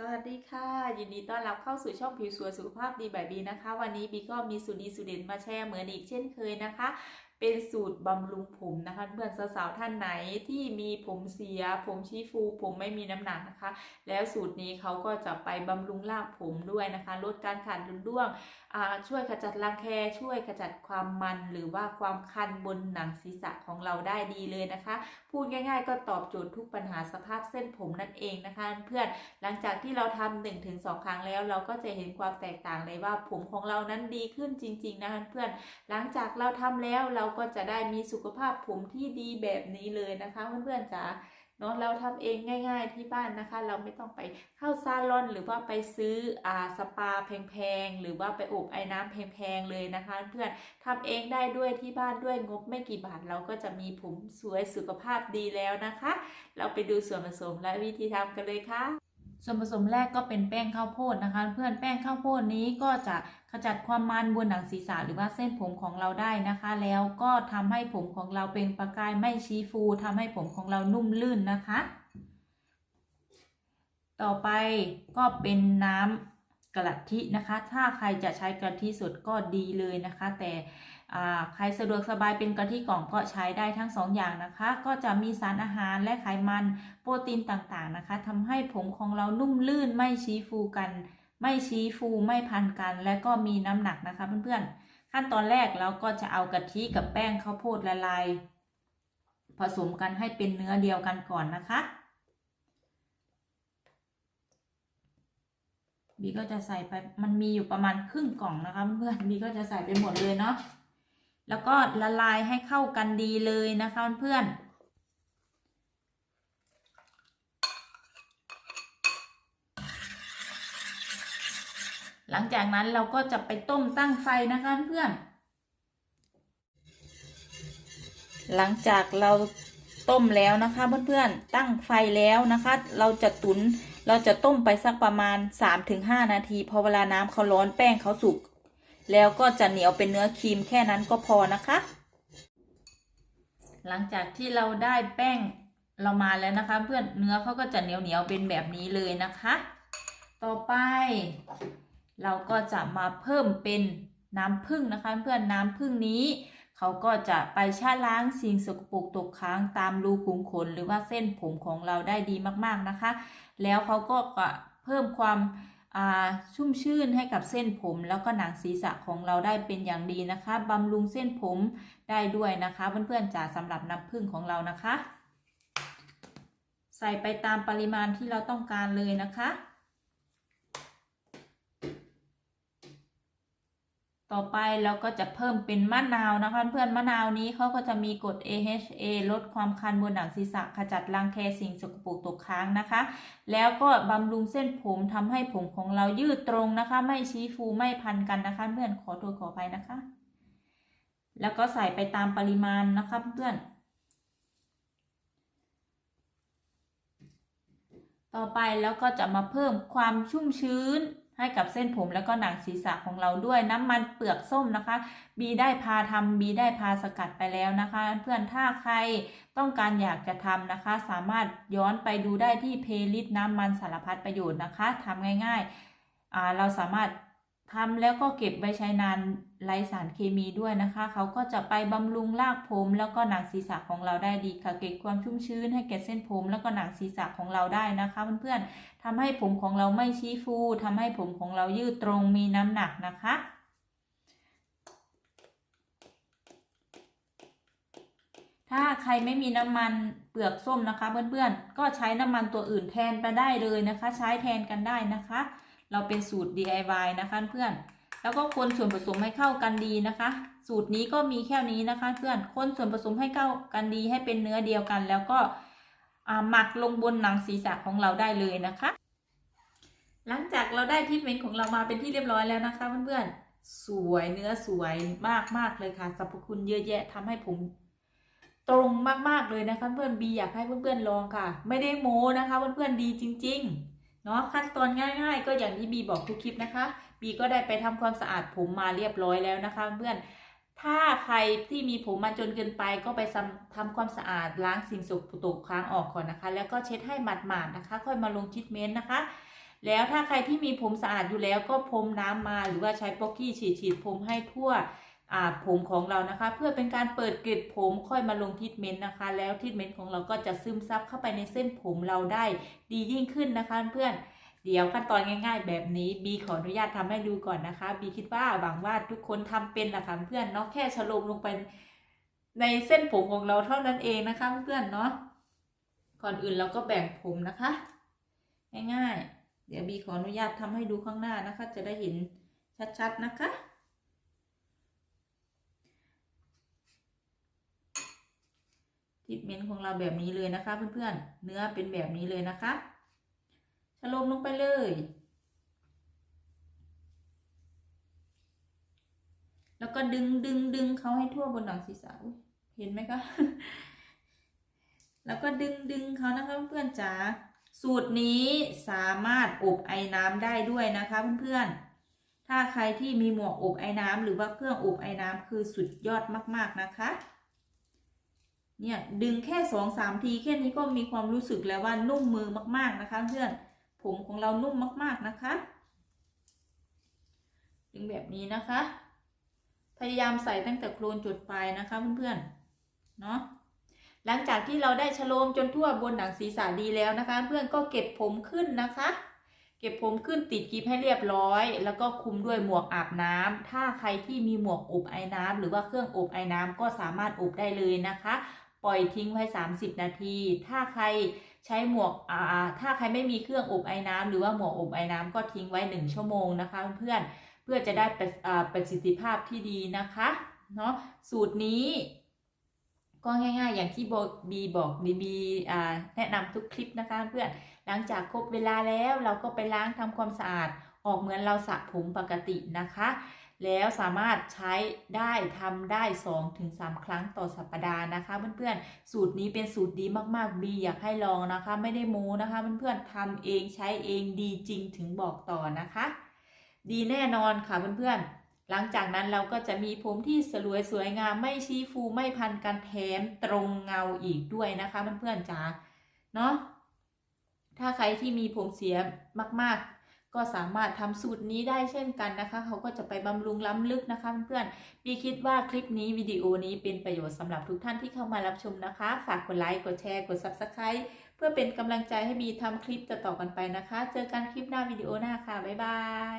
สวัสดีค่ะ ยินดีต้อนรับเข้าสู่ช่องผิวสวยสุขภาพดีแบบบีนะคะ วันนี้บีก็มีสูตรดีสูตรเด่นมาแชร์เหมือนอีกเช่นเคยนะคะ เป็นสูตรบำรุงผมนะคะเพื่อนสาวๆท่านไหนที่มีผมเสีย ผมชี้ฟู ผมไม่มีน้ำหนักนะคะ แล้วสูตรนี้เขาก็จะไปบำรุงรากผมด้วยนะคะ ลดการขาดรุนร่วงช่วยขจัดรังแคช่วยขจัดความมันหรือว่าความคันบนหนังศีรษะของเราได้ดีเลยนะคะพูดง่าย ๆ ก็ตอบโจทย์ทุกปัญหาสภาพเส้นผมนั่นเองนะคะ เพื่อนหลังจากที่เราทำหนึ่งถึงสองครั้งแล้ว เราก็จะเห็นความแตกต่างเลยว่าผมของเรานั้นดีขึ้นจริง ๆ นะคะเพื่อนหลังจากเราทำแล้วเราก็จะได้มีสุขภาพผมที่ดีแบบนี้เลยนะคะเพื่อนๆจ๋า เนาะเราทำเองง่าย ๆที่บ้านนะคะ เราไม่ต้องไปเข้าซาลอน หรือว่าไปซื้ออ่าสปาแพงๆหรือว่าไปอบไอ้น้ำแพงๆเลยนะคะ เพื่อนทำเองได้ด้วยที่บ้านด้วยงบไม่กี่บาท เราก็จะมีผมสวยสุขภาพดีแล้วนะคะ เราไปดูส่วนผสมและวิธีทำกันเลยค่ะ ส่วนผสมแรกก็เป็นแป้งข้าวโพดนะคะ เพื่อนแป้งข้าวโพดนี้ก็จะขจัดความมันบนหนังศีรษะหรือว่าเส้นผมของเราได้นะคะ แล้วก็ทำให้ผมของเราเป็นประกายไม่ชี้ฟูทำให้ผมของเรานุ่มลื่นนะคะ ต่อไปก็เป็นน้ำกะทินะคะ ถ้าใครจะใช้กะทิสดก็ดีเลยนะคะ แต่ ใครสะดวกสบายเป็นกะทิกล่องก็ใช้ได้ทั้งสองอย่างนะคะ ก็จะมีสารอาหารและไขมันโปรตีนต่างๆนะคะทำให้ผมของเรานุ่มลื่นไม่ชี้ฟูกัน ไม่ชี้ฟูไม่พันกัน และก็มีน้ำหนักนะคะเพื่อนๆ ขั้นตอนแรกเราก็จะเอากะทิกับแป้งข้าวโพดละลายผสมกันให้เป็นเนื้อเดียวกันก่อนนะคะบีก็จะใส่ไป มันมีอยู่ประมาณครึ่งกล่องนะคะเพื่อนๆบีก็จะใส่ไปหมดเลยเนาะ แล้วก็ละลายให้เข้ากันดีเลยนะคะเพื่อนหลังจากนั้นเราก็จะไปต้มตั้งไฟนะคะเพื่อน หลังจากเราต้มแล้วนะคะเพื่อนๆ ตั้งไฟแล้วนะคะ เราจะตุน เราจะต้มไปสักประมาณ 3-5 นาที พอเวลาน้ำเขาร้อนแป้งเขาสุก แล้วก็จะเหนียวเป็นเนื้อครีมแค่นั้นก็พอนะคะ หลังจากที่เราได้แป้งเรามาแล้วนะคะ เพื่อนเนื้อเขาก็จะเหนียวเหนียวเป็นแบบนี้เลยนะคะ ต่อไป เราก็จะมาเพิ่มเป็นน้ำผึ้งนะคะ เพื่อนน้ำผึ้งนี้เขาก็จะไปชะล้างสิ่งสกปรกตกค้างตามรูขุมขนหรือว่าเส้นผมของเราได้ดีมากๆนะคะ แล้วเขาก็เพิ่มความ ชุ่มชื่นให้กับเส้นผม แล้วก็หนังศีรษะของเราได้เป็นอย่างดีนะคะบำรุงเส้นผมได้ด้วยนะคะ เพื่อนๆจ๋าสำหรับน้ำผึ้งของเรานะคะ ใส่ไปตามปริมาณที่เราต้องการเลยนะคะ ต่อไปเราก็จะเพิ่มเป็นมะนาวนะคะ เพื่อนมะนาวนี้เขาก็จะมีกรด AHA ลดความคันบนหนังศีรษะขจัดรังแคสิ่งสกปรกตกค้างนะคะ แล้วก็บำรุงเส้นผมทำให้ผมของเรายืดตรงนะคะ ไม่ชี้ฟูไม่พันกันนะคะ เพื่อนขอโทษขอไปนะคะ แล้วก็ใส่ไปตามปริมาณนะคะเพื่อนต่อไปแล้วก็จะมาเพิ่มความชุ่มชื้น ให้กับเส้นผมแล้วก็หนังศีรษะของเราด้วยน้ำมันเปลือกส้มนะคะ บีได้พาทำบีได้พาสกัดไปแล้วนะคะ เพื่อนถ้าใครต้องการอยากจะทำนะคะ สามารถย้อนไปดูได้ที่เพลย์ลิสต์น้ำมันสารพัดประโยชน์นะคะทำง่ายๆอ่าเราสามารถ ทำแล้วก็เก็บไว้ใช้นานไร้สารเคมีด้วยนะคะ เขาก็จะไปบำรุงรากผม แล้วก็หนังศีรษะของเราได้ดีค่ะ เก็บความชุ่มชื้นให้แก่เส้นผม แล้วก็หนังศีรษะของเราได้นะคะเพื่อนๆทำให้ผมของเราไม่ชี้ฟูทำให้ผมของเรายืดตรงมีน้ำหนักนะคะถ้าใครไม่มีน้ำมันเปลือกส้มนะคะเพื่อนๆ ก็ใช้น้ำมันตัวอื่นแทนไปได้เลยนะคะ ใช้แทนกันได้นะคะ เราเป็นสูตร DIY นะคะเพื่อน แล้วก็คนส่วนผสมให้เข้ากันดีนะคะ สูตรนี้ก็มีแค่นี้นะคะ เพื่อน คนส่วนผสมให้เข้ากันดีให้เป็นเนื้อเดียวกัน แล้วก็หมักลงบนหนังศีรษะของเราได้เลยนะคะ หลังจากเราได้ทรีทเมนต์ของเรามาเป็นที่เรียบร้อยแล้วนะคะเพื่อนๆ สวยเนื้อสวยมากมากๆเลยค่ะ สรรพคุณเยอะแยะทำให้ผมตรงมากๆเลยนะคะเพื่อนบีอยากให้เพื่อนๆลองค่ะ ไม่ได้โม้นะคะเพื่อนๆดีจริง ๆ เนาะขั้นตอนง่าย ๆ ก็อย่างที่บีบอกทุกคลิปนะคะบีก็ได้ไปทำความสะอาดผมมาเรียบร้อยแล้วนะคะ เพื่อนถ้าใครที่มีผมมันจนเกินไปก็ไปทำทำความสะอาดล้างสิ่งสกปรกค้างออกก่อนนะคะ แล้วก็เช็ดให้หมาดๆนะคะ ค่อยมาลงทรีทเมนต์นะคะ แล้วถ้าใครที่มีผมสะอาดอยู่แล้วก็พรมน้ำมาหรือว่าใช้ป๊อกกี้ฉีดฉีดผมให้ทั่ว ผมของเรานะคะ เพื่อเป็นการเปิดเกล็ดผมค่อยมาลงทรีทเมนต์นะคะ แล้วทรีทเมนต์ของเราก็จะซึมซับเข้าไปในเส้นผมเราได้ดียิ่งขึ้นนะคะเพื่อนเดี๋ยวขั้นตอนง่าย ๆ แบบนี้บีขออนุญาตทำให้ดูก่อนนะคะบีคิดว่าหวังว่าทุกคนทำเป็นนะคะเพื่อนเนาะแค่ฉลมลงไปในเส้นผมของเราเท่านั้นเองนะคะเพื่อนเนาะก่อนอื่นเราก็แบ่งผมนะคะ ง่ายๆ เดี๋ยวบีขออนุญาตทำให้ดูข้างหน้านะคะ จะได้เห็นชัดๆนะคะ ทรีทเมนต์ของเราแบบนี้เลยนะคะ เพื่อนๆ เนื้อเป็นแบบนี้เลยนะคะชะลมลงไปเลย แล้วก็ดึงดึงดึงเขาให้ทั่วบนหนังศีรษะเห็นไหมคะ แล้วก็ดึงดึงเขานะคะเพื่อนๆจ๋า สูตรนี้สามารถอบไอ้น้ำได้ด้วยนะคะเพื่อนๆถ้าใครที่มีหมวกอบไอ้น้ำหรือว่าเครื่องอบไอ้น้ำคือสุดยอดมาก ๆ นะคะ เนี่ยดึงแค่สองสามทีแค่นี้ก็มีความรู้สึกแล้วว่านุ่มมือมากๆนะคะ เพื่อนผมของเรานุ่มมาก ๆนะคะ ดึงแบบนี้นะคะ พยายามใส่ตั้งแต่โคลนจุดปลายนะคะเพื่อนๆเนาะหลังจากที่เราได้ชโลมจนทั่วบนหนังศีรษะดีแล้วนะคะ เพื่อนก็เก็บผมขึ้นนะคะ เก็บผมขึ้นติดกิฟให้เรียบร้อย แล้วก็คุมด้วยหมวกอาบน้ำถ้าใครที่มีหมวกอบไอ้น้ำหรือว่าเครื่องอบไอ้น้ำก็สามารถอบได้เลยนะคะ ปล่อยทิ้งไว้ 30 นาที ถ้าใครใช้หมวกอ่าถ้าใครไม่มีเครื่องอบไอ้น้ำหรือว่าหมวกอบไอ้น้ำก็ทิ้งไว้ 1 ชั่วโมงนะคะเพื่อนเพื่อจะได้ประอ่าประสิทธิภาพที่ดีนะคะเนาะสูตรนี้ก็ง่ายๆ อย่างที่บีบอกบีบีแนะนำทุกคลิปนะคะเพื่อนหลังจากครบเวลาแล้วเราก็ไปล้างทำความสะอาด ออกเหมือนเราสระผมปกตินะคะ แล้วสามารถใช้ได้ทำได้ 2-3 ครั้งต่อสัปดาห์นะคะ เพื่อนๆ สูตรนี้เป็นสูตรดีมากๆ บีอยากให้ลองนะคะ ไม่ได้โม้นะคะ เพื่อนๆทำเองใช้เองดีจริงถึงบอกต่อนะคะ ดีแน่นอนค่ะเพื่อนๆหลังจากนั้นเราก็จะมีผมที่สลวยสวยงามไม่ชี้ฟูไม่พันกันแถมตรงเงาอีกด้วยนะคะเพื่อนๆจ๋าเนาะถ้าใครที่มีผมเสียมากๆ ก็สามารถทำสูตรนี้ได้เช่นกันนะคะ เขาก็จะไปบำรุงล้ำลึกนะคะเพื่อนๆพี่คิดว่าคลิปนี้วิดีโอนี้เป็นประโยชน์สำหรับทุกท่านที่เข้ามารับชมนะคะ ฝากกดไลค์ กดแชร์ กดซับสไคร b ์เพื่อเป็นกำลังใจให้บีทำคลิปต่อๆกันไปนะคะ เจอกันคลิปหน้าวิดีโอหน้าค่ะ บ๊ายบาย